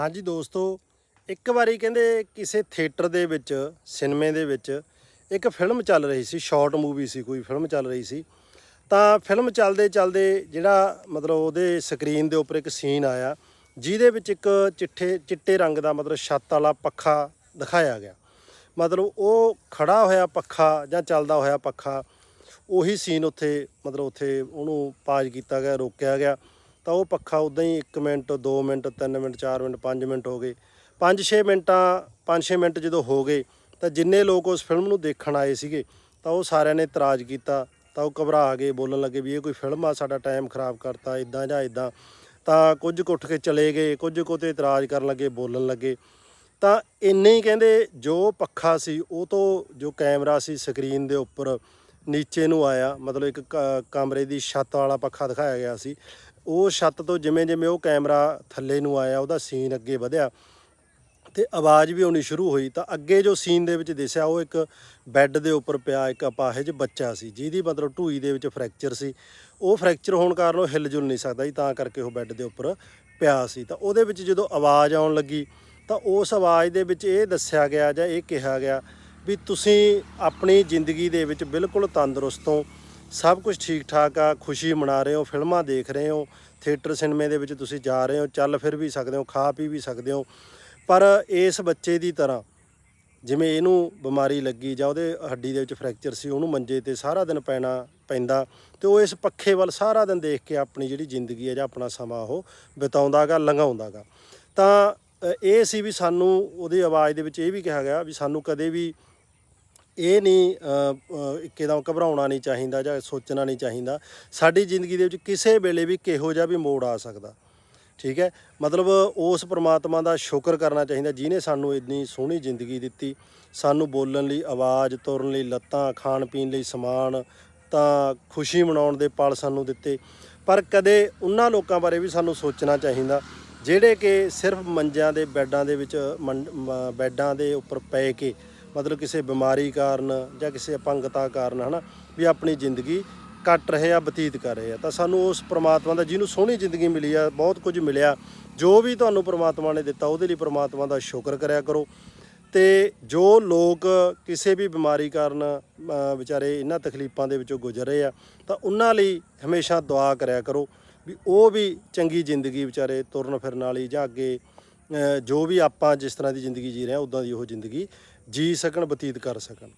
ਹਾਂਜੀ ਦੋਸਤੋ, ਇੱਕ ਵਾਰੀ ਕਹਿੰਦੇ ਕਿਸੇ ਥੀਏਟਰ ਦੇ ਵਿੱਚ, ਸਿਨੇਮੇ ਦੇ ਵਿੱਚ ਇੱਕ ਫਿਲਮ ਚੱਲ ਰਹੀ ਸੀ ਸ਼ਾਰਟ ਮੂਵੀ ਸੀ, ਕੋਈ ਫਿਲਮ ਚੱਲ ਰਹੀ ਸੀ। ਤਾਂ ਫਿਲਮ ਚੱਲਦੇ ਚੱਲਦੇ ਜਿਹੜਾ ਮਤਲਬ ਉਹਦੇ ਸਕਰੀਨ ਦੇ ਉੱਪਰ ਇੱਕ ਸੀਨ ਆਇਆ, ਜਿਹਦੇ ਵਿੱਚ ਇੱਕ ਚਿੱਠੇ, ਚਿੱਟੇ ਰੰਗ ਦਾ ਮਤਲਬ ਛੱਤ ਵਾਲਾ ਪੱਖਾ ਦਿਖਾਇਆ ਗਿਆ। ਮਤਲਬ ਉਹ ਖੜਾ ਹੋਇਆ ਪੱਖਾ ਜਾਂ ਚੱਲਦਾ ਹੋਇਆ ਪੱਖਾ, ਉਹੀ ਸੀਨ ਉੱਥੇ ਮਤਲਬ ਉੱਥੇ ਉਹਨੂੰ ਪਾਜ ਕੀਤਾ ਗਿਆ, ਰੋਕਿਆ ਗਿਆ। ਤਾਂ ਉਹ ਪੱਖਾ ਉਦਾਂ ਹੀ 1 minute 2 minute 3 minute 4 minute 5 minute ਹੋ ਗਏ। 5-6 ਮਿੰਟਾਂ 5-6 ਮਿੰਟ ਜਦੋਂ ਹੋ ਗਏ, ਤਾਂ ਜਿੰਨੇ ਲੋਕ ਉਸ ਫਿਲਮ ਨੂੰ ਦੇਖਣ ਆਏ ਸੀਗੇ, ਤਾਂ ਉਹ ਸਾਰਿਆਂ ਨੇ ਇਤਰਾਜ਼ ਕੀਤਾ, ਤਾਂ ਉਹ ਘਬਰਾ ਗਏ ਬੋਲਣ ਲੱਗੇ ਵੀ ਇਹ ਕੋਈ ਫਿਲਮ ਆ, ਸਾਡਾ ਟਾਈਮ ਖਰਾਬ ਕਰਤਾ ਇਦਾਂ ਜਾਂ ਇਦਾਂ ਤਾਂ ਕੁਝ ਕੁ ਉੱਠ ਕੇ ਚਲੇ ਗਏ, ਕੁਝ ਕੁ ਤੇ ਇਤਰਾਜ਼ ਕਰਨ ਲੱਗੇ, ਬੋਲਣ ਲੱਗੇ। ਤਾਂ ਇੰਨੇ ਹੀ ਕਹਿੰਦੇ, ਜੋ ਪੱਖਾ ਸੀ, ਉਹ ਤੋਂ ਜੋ ਕੈਮਰਾ ਸੀ ਸਕਰੀਨ ਦੇ ਉੱਪਰ ਨੀਚੇ ਨੂੰ ਆਇਆ, ਮਤਲਬ ਇੱਕ ਕ- ਕਮਰੇ ਦੀ ਛੱਤ ਵਾਲਾ ਪੱਖਾ ਦਿਖਾਇਆ ਗਿਆ ਸੀ। ਉਹ ਛੱਤ ਤੋਂ ਜਿਵੇਂ ਜਿਵੇਂ ਉਹ ਕੈਮਰਾ ਥੱਲੇ ਨੂੰ ਆਇਆ, ਉਹਦਾ ਸੀਨ ਅੱਗੇ ਵਧਿਆ ਤੇ ਆਵਾਜ਼ ਵੀ ਆਉਣੀ ਸ਼ੁਰੂ ਹੋਈ। ਤਾਂ ਅੱਗੇ ਜੋ ਸੀਨ ਦੇ ਵਿੱਚ ਦਿਸਿਆ, ਉਹ ਇੱਕ ਬੈੱਡ ਦੇ ਉੱਪਰ ਪਿਆ ਇੱਕ ਅਪਾਹਜ ਬੱਚਾ ਸੀ, ਜਿਹਦੀ ਮਤਲਬ ਢੂਈ ਦੇ ਵਿੱਚ ਫ੍ਰੈਕਚਰ ਸੀ। ਉਹ ਫ੍ਰੈਕਚਰ ਹੋਣ ਕਾਰਨ ਉਹ ਹਿੱਲ ਜੁਲ ਨਹੀਂ ਸਕਦਾ ਸੀ, ਤਾਂ ਕਰਕੇ ਉਹ ਬੈੱਡ ਦੇ ਉੱਪਰ ਪਿਆ ਸੀ। ਤਾਂ ਉਹਦੇ ਵਿੱਚ ਜਦੋਂ ਆਵਾਜ਼ ਆਉਣ ਲੱਗੀ, ਤਾਂ ਉਸ ਆਵਾਜ਼ ਦੇ ਵਿੱਚ ਇਹ ਦੱਸਿਆ ਗਿਆ ਜਾਂ ਇਹ ਕਿਹਾ ਗਿਆ ਵੀ ਤੁਸੀਂ ਆਪਣੀ ਜ਼ਿੰਦਗੀ ਦੇ ਵਿੱਚ ਬਿਲਕੁਲ ਤੰਦਰੁਸਤ ਹੋ, ਸਭ ਕੁਝ ਠੀਕ ਠਾਕ ਆ, ਖੁਸ਼ੀ ਮਨਾ ਰਹੇ ਹੋ, ਫਿਲਮਾਂ ਦੇਖ ਰਹੇ ਹੋ, ਥੀਏਟਰ ਸਿਨੇਮੇ ਦੇ ਵਿੱਚ ਤੁਸੀਂ ਜਾ ਰਹੇ ਹੋ, ਚੱਲ ਫਿਰ ਵੀ ਸਕਦੇ ਹੋ, ਖਾ ਪੀ ਵੀ ਸਕਦੇ ਹੋ। ਪਰ ਇਸ ਬੱਚੇ ਦੀ ਤਰ੍ਹਾਂ ਜਿਵੇਂ ਇਹਨੂੰ ਬਿਮਾਰੀ ਲੱਗੀ ਜਾਂ ਉਹਦੇ ਹੱਡੀ ਦੇ ਵਿੱਚ ਫ੍ਰੈਕਚਰ ਸੀ, ਉਹਨੂੰ ਮੰਜੇ ਤੇ ਸਾਰਾ ਦਿਨ ਪੈਣਾ ਪੈਂਦਾ ਤੇ ਉਹ ਇਸ ਪੱਖੇ ਵੱਲ ਸਾਰਾ ਦਿਨ ਦੇਖ ਕੇ ਆਪਣੀ ਜਿਹੜੀ ਜ਼ਿੰਦਗੀ ਹੈ ਜਾਂ ਆਪਣਾ ਸਮਾਂ ਉਹ ਬਿਤਾਉਂਦਾਗਾ, ਲੰਘਾਉਂਦਾਗਾ। ਤਾਂ ਇਹ ਸੀ ਵੀ ਸਾਨੂੰ ਉਹਦੀ ਆਵਾਜ਼ ਦੇ ਵਿੱਚ ਇਹ ਵੀ ਕਿਹਾ ਗਿਆ ਵੀ ਸਾਨੂੰ ਕਦੇ ਵੀ ਇਹ ਨਹੀਂ ਅ, ਘਬਰਾਉਣਾ ਨਹੀਂ ਚਾਹੀਦਾ ਜਾਂ ਸੋਚਣਾ ਨਹੀਂ ਚਾਹੀਦਾ। ਸਾਡੀ ਜ਼ਿੰਦਗੀ ਦੇ ਵਿੱਚ ਕਿਸੇ ਵੇਲੇ ਵੀ ਕਿਹੋ ਜਿਹਾ ਵੀ ਮੋੜ ਆ ਸਕਦਾ। ਠੀਕ ਹੈ? ਮਤਲਬ ਉਸ ਪ੍ਰਮਾਤਮਾ ਦਾ ਸ਼ੁਕਰ ਕਰਨਾ ਚਾਹੀਦਾ ਜਿਨੇ ਸਾਨੂੰ ਇੰਨੀ ਸੋਹਣੀ ਜ਼ਿੰਦਗੀ ਦਿੱਤੀ। ਸਾਨੂੰ ਬੋਲਣ ਲਈ ਆਵਾਜ਼ ਤੁਰਨ ਲਈ ਲੱਤਾਂ ਖਾਣ ਪੀਣ ਲਈ ਸਮਾਨ ਤਾਂ ਖੁਸ਼ੀ ਮਨਾਉਣ ਦੇ ਪਲ ਸਾਨੂੰ ਦਿੱਤੇ। ਪਰ ਕਦੇ ਉਹਨਾਂ ਲੋਕਾਂ ਬਾਰੇ ਵੀ ਸਾਨੂੰ ਸੋਚਣਾ ਚਾਹੀਦਾ। ਜਿਹੜੇ ਕਿ ਸਿਰਫ ਮੰਜਿਆਂ ਦੇ ਬੈੱਡਾਂ ਦੇ ਵਿੱਚ ਮੰ- ਬੈੱਡਾਂ ਦੇ ਉੱਪਰ ਪੈ ਕੇ ਮਤਲਬ ਕਿਸੇ ਬਿਮਾਰੀ ਕਾਰਨ ਜਾਂ ਕਿਸੇ ਅਪੰਗਤਾ ਕਾਰਨ ਹਨਾ, ਵੀ ਆਪਣੀ ਜ਼ਿੰਦਗੀ ਕੱਟ ਰਹੇ ਆ, ਬਤੀਤ ਕਰ ਰਹੇ ਆ। ਤਾਂ ਸਾਨੂੰ ਉਸ ਪ੍ਰਮਾਤਮਾ ਦਾ, ਜਿਹਨੂੰ ਸੋਹਣੀ ਜ਼ਿੰਦਗੀ ਮਿਲੀ ਆ, ਬਹੁਤ ਕੁਝ ਮਿਲਿਆ, ਜੋ ਵੀ ਤੁਹਾਨੂੰ ਪ੍ਰਮਾਤਮਾ ਨੇ ਦਿੱਤਾ, ਉਹਦੇ ਲਈ ਪ੍ਰਮਾਤਮਾ ਦਾ ਸ਼ੁਕਰ ਕਰਿਆ ਕਰੋ। ਤੇ ਜੋ ਲੋਕ ਕਿਸੇ ਵੀ ਬਿਮਾਰੀ ਕਾਰਨ ਵਿਚਾਰੇ ਇਹਨਾਂ ਤਕਲੀਫਾਂ ਦੇ ਵਿੱਚੋਂ ਗੁਜ਼ਰ ਰਹੇ ਆ, ਤਾਂ ਉਹਨਾਂ ਲਈ ਹਮੇਸ਼ਾ ਦੁਆ ਕਰਿਆ ਕਰੋ। ਵੀ ਉਹ ਵੀ ਚੰਗੀ ਜ਼ਿੰਦਗੀ ਵਿਚਾਰੇ ਤੁਰਨ ਫਿਰਨ ਵਾਲੀ ਜਾਂ ਅੱਗੇ ਜੋ ਵੀ ਆਪਾਂ ਜਿਸ ਤਰ੍ਹਾਂ ਦੀ ਜ਼ਿੰਦਗੀ ਜੀ ਰਹੇ ਹਾਂ ਉਦਾਂ ਦੀ ਉਹ ਜ਼ਿੰਦਗੀ ਜੀ ਸਕਣ, ਬਤੀਤ ਕਰ ਸਕਣ।